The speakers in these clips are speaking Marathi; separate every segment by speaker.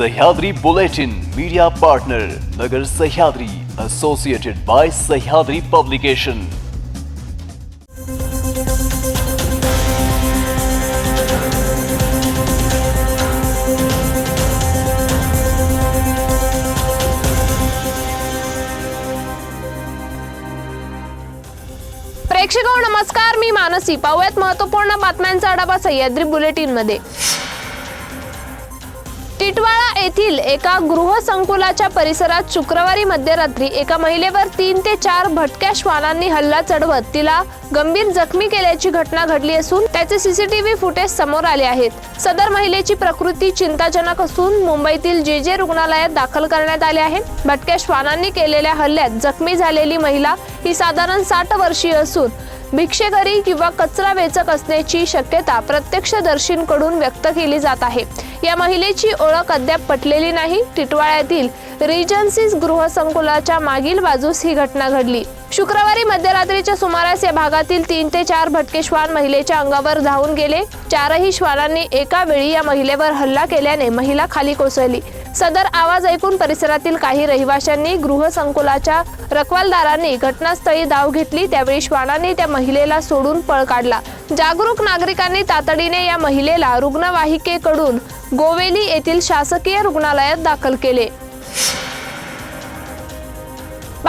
Speaker 1: Sahyadri Bulletin media partner Nagar Sahyadri associated by Sahyadri publication
Speaker 2: प्रेक्षक हो, नमस्कार. मी मानसी. पाहूयात महत्त्वपूर्ण बातम्यांचा आढावा सह्याद्री बुलेटिनमध्ये टिटवाळा येथील एका गृहसंकुलाच्या परिसरात शुक्रवारी मध्यरात्री एका महिलेवर तीन ते चार भटक्या श्वानांनी हल्ला चढवत तिला गंभीर जखमी केल्याची घटना घडली असून त्याचे सीसीटीव्ही फुटेज समोर आले आहेत. सदर महिलेची प्रकृती चिंताजनक असून मुंबईतील जे जे रुग्णालयात दाखल करण्यात आले आहे भटक्या श्वानांनी केलेल्या हल्ल्यात जखमी झालेली महिला ही साधारण साठ वर्षीय असून भिक्षेकरी किंवा कचरा वेचक असण्याची शक्यता प्रत्यक्षदर्शींकडून व्यक्त केली जात आहे. या महिलेची ओळख ओळख अद्याप पटलेली नाही. टिटवाळ्यातील रिजन्सीज गृहसंकुलाच्या मागील बाजूस ही घटना घडली. शुक्रवारी मध्यरात्रीच्या सुमारास या भागातील तीन ते चार भटके श्वान महिलेच्या अंगावर धावून गेले. चारही श्वानांनी एका वेळी या महिलेवर हल्ला केल्याने महिला खाली कोसळली. सदर आवाज ऐकून परिसरातील काही रहिवाशांनी गृहसंकुलाच्या रखवालदारांनी घटनास्थळी धाव घेतली. त्यावेळी श्वानांनी त्या महिलेला सोडून पळ काढला. जागरूक नागरिकांनी तातडीने या महिलेला रुग्णवाहिकेकडून गोवेली येथील शासकीय रुग्णालयात दाखल केले.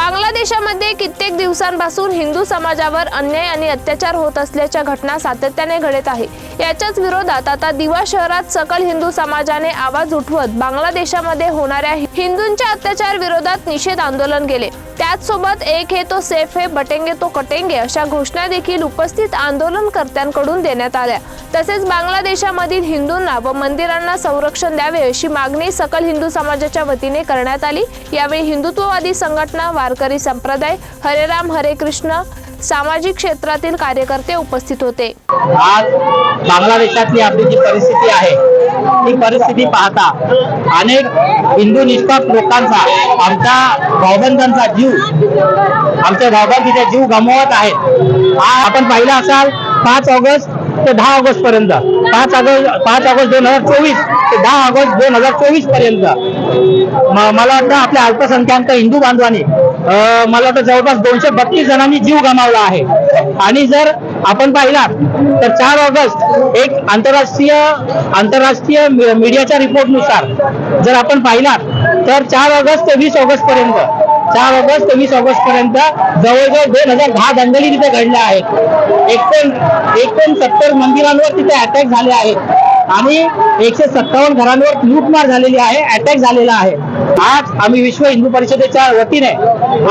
Speaker 2: बांगलादेशामध्ये कित्येक दिवसांपासून हिंदू समाजावर अन्याय आणि अत्याचार होत असल्याच्या घटना सातत्याने घडत आहे. याच्याच विरोधात आता दिवा शहरात सकल हिंदू समाजाने आवाज उठवत बांगलादेशामध्ये होणाऱ्या हिंदूंच्या अत्याचार विरोधात निषेध आंदोलन केले. त्याच सोबत एक हे तो सेफ हे बटेंगे तो कटेंगे अशा घोषणा देखील उपस्थित आंदोलनकर्त्यांकडून देण्यात आल्या. तसेच बांगलादेशामधील हिंदूंना व मंदिरांना संरक्षण द्यावे अशी मागणी सकल हिंदू समाजाच्या वतीने करण्यात आली. यावेळी हिंदुत्ववादी संघटना वारकरी संप्रदाय हरेराम हरे कृष्ण सामाजिक क्षेत्रातील कार्यकर्ते उपस्थित होते.
Speaker 3: आज बांगलादेशातली आपली जी परिस्थिती आहे ती परिस्थिती पाहता अनेक हिंदू निष्ठाक लोकांचा आमच्या भावबंधांचा जीव आमच्या भावबंधीचा जीव गमवत आहेत. हा आपण पाहिलं असाल पाच ऑगस्ट ते दहा ऑगस्ट पर्यंत. पाच ऑगस्ट पाच ऑगस्ट दोन हजार चोवीस ते दहा ऑगस्ट दोन हजार चोवीसपर्यंत. मला वाटतं आपल्या अल्पसंख्याक हिंदू बांधवांनी मला वाटतं जवळपास दोनशे बत्तीस जणांनी जीव गमावला आहे. आणि जर आपण पाहिलात तर चार ऑगस्ट एक आंतरराष्ट्रीय आंतरराष्ट्रीय मीडियाच्या रिपोर्टनुसार जर आपण पाहिलात तर चार ऑगस्ट ते वीस ऑगस्ट पर्यंत चार ऑगस्ट ते वीस ऑगस्ट पर्यंत जवळजवळ दोन हजार दहा दंगली तिथे घडल्या आहेत. एकोण एकोण सत्तर मंदिरांवर तिथे अटॅक झाले आहेत. आणि एकशे सत्तावन्न घरांवर लूटमार झालेली आहे अटॅक झालेला आहे. आज आम्ही विश्व हिंदू परिषदेच्या वतीने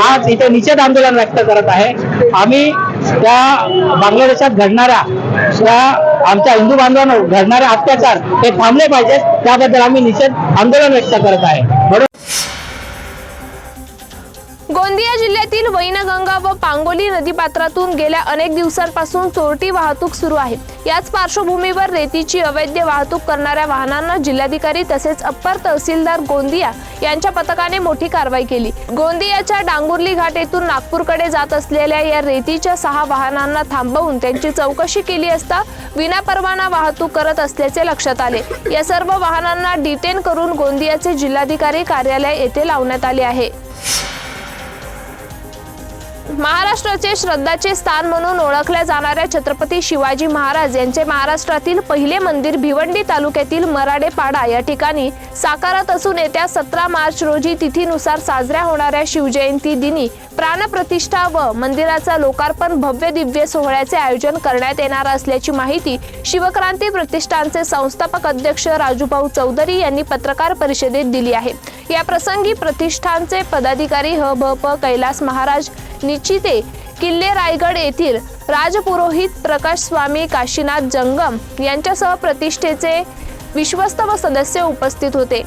Speaker 3: आज इथे निषेध आंदोलन व्यक्त करत आहे. आम्ही त्या बांगलादेशात घडणाऱ्या त्या आमच्या हिंदू बांधवांवर घडणारे अत्याचार हे थांबले पाहिजेत. त्याबद्दल आम्ही निषेध आंदोलन व्यक्त करत आहे.
Speaker 2: गोंदिया जिल्ह्यातील वैनगंगा व पांगोली नदीपात्रातून गेल्या अनेक दिवसांपासून चोरटी वाहतूक सुरू आहे. याच पार्श्वभूमीवर रेतीची अवैध वाहतूक करणाऱ्या वाहनांना जिल्हाधिकारी तसेच अप्पर तहसीलदार गोंदिया यांच्या पथकाने मोठी कारवाई केली. गोंदियाच्या डांगुर्ली घाट येथून नागपूरकडे जात असलेल्या या रेतीच्या सहा वाहनांना थांबवून त्यांची चौकशी केली असता विनापरवाना वाहतूक करत असल्याचे लक्षात आले. या सर्व वाहनांना डिटेन करून गोंदियाचे जिल्हाधिकारी कार्यालय येथे लावण्यात आले आहे. महाराष्ट्राचे श्रद्धाचे स्थान म्हणून ओळखल्या जाणाऱ्या छत्रपती शिवाजी महाराज यांचे महाराष्ट्रातील पहिले मंदिर भिवंडी तालुक्यातील मराडेपाडा या ठिकाणी साकारत असून येत्या सतरा मार्च रोजी तिथीनुसार साजऱ्या होणाऱ्या शिवजयंती दिनी प्राणप्रतिष्ठा व मंदिराचा लोकार्पण भव्य दिव्य सोहळ्याचे आयोजन करण्यात येणार असल्याची माहिती शिवक्रांती प्रतिष्ठानचे संस्थापक अध्यक्ष राजूभाऊ चौधरी यांनी पत्रकार परिषदेत दिली आहे. या प्रसंगी प्रतिष्ठानचे पदाधिकारी ह भ प कैलास महाराज निश्चिते किल्ले रायगड येथील राजपुरोहित प्रकाश स्वामी काशीनाथ जंगम यांच्यासह प्रतिष्ठेचे विश्वस्त व सदस्य उपस्थित होते.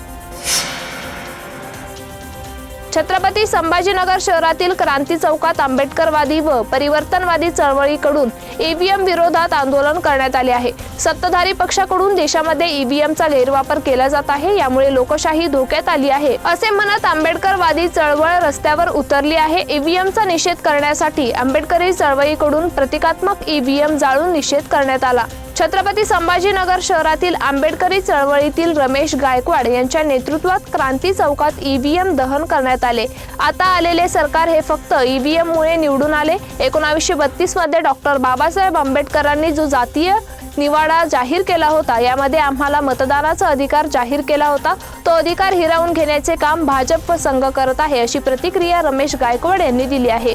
Speaker 2: छत्रपती संभाजीनगर शहरातील क्रांती चौकात आंबेडकरवादी व परिवर्तनवादी चळवळीकडून ईव्हीएम विरोधात आंदोलन करण्यात आले आहे. सत्ताधारी पक्षाकडून देशामध्ये ईव्हीएमचा गैरवापर केला जात आहे यामुळे लोकशाही धोक्यात आली आहे. असे म्हणत आंबेडकरवादी चळवळ रस्त्यावर उतरली आहे. ईव्हीएमचा निषेध करण्यासाठी आंबेडकरी चळवळीकडून प्रतिकात्मक ईव्हीएम जाळून निषेध करण्यात आला. छत्रपती संभाजीनगर शहरातील आंबेडकरी चळवळीतील रमेश गायकवाड यांच्या नेतृत्वात क्रांती चौकात ईव्हीएम दहन करण्यात आले. आता आलेले सरकार हे फक्त ईव्हीएम मुळे निवडून आले. एकोणावीसशे बत्तीसमध्ये डॉक्टर बाबासाहेब आंबेडकरांनी जो जातीय निवाडा जाहीर केला होता यामध्ये आम्हाला मतदानाचा अधिकार जाहीर केला होता. तो अधिकार हिरावून घेण्याचे काम भाजप व संघ करत आहे अशी प्रतिक्रिया रमेश गायकवाड यांनी दिली आहे.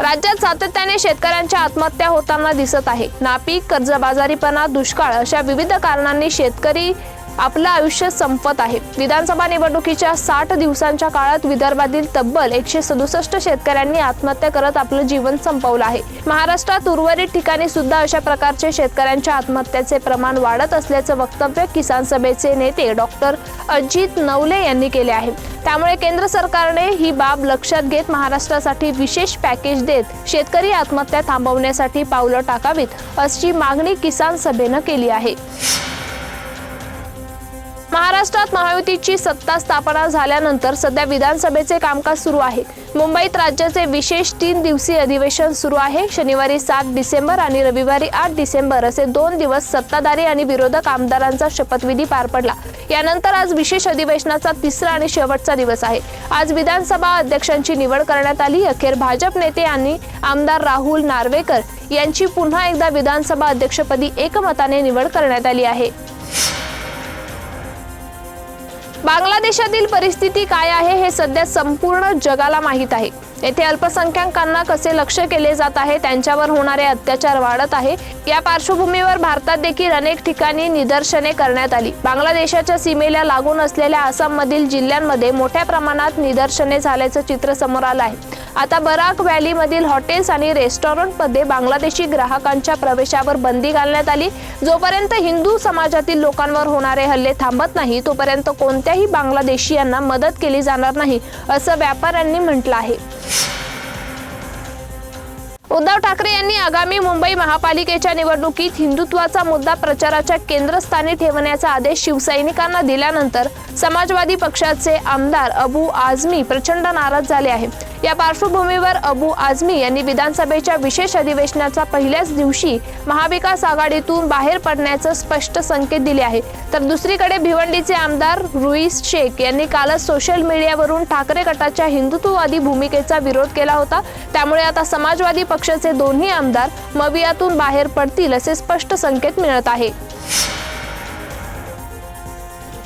Speaker 2: राज्यात सातत्याने शेतकऱ्यांच्या आत्महत्या होताना दिसत आहे. नापीक कर्जबाजारीपणा दुष्काळ अशा विविध कारणांनी शेतकरी आपलं आयुष्य संपत आहे. विधानसभा निवडणुकीच्या साठ दिवसांच्या काळात विदर्भातील तब्बल एकशे सदुसष्ट शेतकऱ्यांनी आत्महत्या करत आपलं जीवन संपवलं आहे. महाराष्ट्रात उर्वरित ठिकाणी सुद्धा अशा प्रकारचे शेतकऱ्यांच्या आत्महत्याचे प्रमाण वाढत असल्याचं वक्तव्य किसान सभेचे नेते डॉक्टर अजित नवले यांनी केले आहे. त्यामुळे केंद्र सरकारने ही बाब लक्षात घेत महाराष्ट्रासाठी विशेष पॅकेज देत शेतकरी आत्महत्या थांबवण्यासाठी पावलं टाकावीत अशी मागणी किसान सभेनं केली आहे. महाराष्ट्रात महायुतीची सत्ता स्थापना झाल्यानंतर सध्या विधानसभेचे कामकाज सुरू आहे. मुंबईत राज्याचे विशेष तीन दिवसीय अधिवेशन सुरू आहे. शनिवारी सात डिसेंबर आणि रविवारी आठ डिसेंबर असे दोन दिवस सत्ताधारी आणि विरोधक आमदारांचा शपथविधी पार पडला. यानंतर आज विशेष अधिवेशनाचा तिसरा आणि शेवटचा दिवस आहे. आज विधानसभा अध्यक्षांची निवड करण्यात आली. अखेर भाजप नेते आणि आमदार राहुल नार्वेकर यांची पुन्हा एकदा विधानसभा अध्यक्षपदी एकमताने निवड करण्यात आली आहे. बांगलादेशातील परिस्थिती काय आहे हे सध्या संपूर्ण जगाला माहीत आहे. येथे अल्पसंख्याकांना कसे लक्ष केले जात आहे त्यांच्यावर होणारे अत्याचार वाढत आहे. या पार्श्वभूमीवर भारतात देखील अनेक ठिकाणी निदर्शने करण्यात आली. बांगलादेशाच्या सीमेला लागून असलेल्या आसाममधील जिल्ह्यांमध्ये मोठ्या प्रमाणात निदर्शने झाल्याचं चित्र समोर आलं आहे. आता बराक व्हॅलीमधील हॉटेल्स आणि रेस्टॉरंटमध्ये बांगलादेशी ग्राहकांच्या प्रवेशावर बंदी घालण्यात आली. जोपर्यंत हिंदू समाजातील लोकांवर होणारे हल्ले थांबत नाही तोपर्यंत कोणत्याही बांगलादेशीयांना मदत केली जाणार नाही असं व्यापाऱ्यांनी म्हटलं आहे. उद्धव ठाकरे यांनी आगामी मुंबई महापालिकेच्या निवडणुकीत हिंदुत्वाचा मुद्दा प्रचाराच्या केंद्रस्थानी ठेवण्याचा आदेश शिवसैनिकांना दिल्यानंतर समाजवादी पक्षाचे आमदार अबू आझमी प्रचंड नाराज झाले आहे या पार्श्वभूमीवर अबू आझमी यांनी विधानसभेच्या विशेष अधिवेशनाच्या पहिल्याच दिवशी महाविकास आघाडीतून बाहेर पडण्याचं स्पष्ट संकेत दिले आहे. तर दुसरीकडे भिवंडीचे आमदार रुईस शेख यांनी कालच सोशल मीडियावरून ठाकरे गटाच्या हिंदुत्ववादी भूमिकेचा विरोध केला होता. त्यामुळे आता समाजवादी पक्षाचे दोन्ही आमदार मवियातून बाहेर पडतील असे स्पष्ट संकेत मिळत आहे.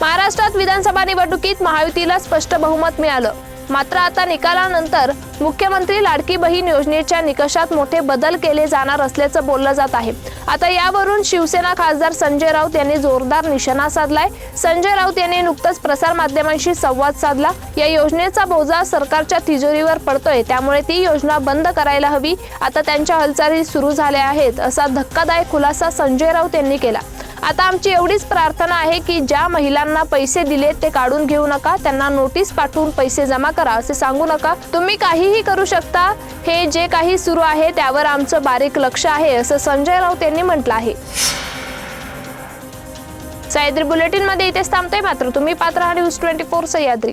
Speaker 2: महाराष्ट्रात विधानसभा निवडणुकीत महायुतीला स्पष्ट बहुमत मिळालं. मात्र आता निकालानंतर मुख्यमंत्री लाडकी बहीण योजनेच्या निकषात मोठे बदल केले जाणार असल्याचं बोललं जात आहे. आता यावरून शिवसेना खासदार संजय राऊत यांनी जोरदार निशाणा साधलाय. संजय राऊत यांनी नुकतंच प्रसार माध्यमांशी संवाद साधला. या योजनेचा बोजा सरकारच्या तिजोरीवर पडतोय. त्यामुळे ती योजना बंद करायला हवी. आता त्यांच्या हालचाली सुरू झाल्या आहेत असा धक्कादायक खुलासा संजय राऊत यांनी केला. आता आमची एवढीच प्रार्थना आहे की ज्या महिलांना पैसे दिले ते काढून घेऊ नका त्यांना नोटीस पाठवून पैसे जमा करा असे सांगू नका. तुम्ही काहीही करू शकता. हे जे काही सुरू आहे त्यावर आमचं बारीक लक्ष आहे असं संजय राऊत यांनी म्हटलं आहे. सह्याद्री बुलेटिनमध्ये इथेच थांबते मात्र तुम्ही पात्र हा न्यूज ट्वेंटी फोर सह्याद्री.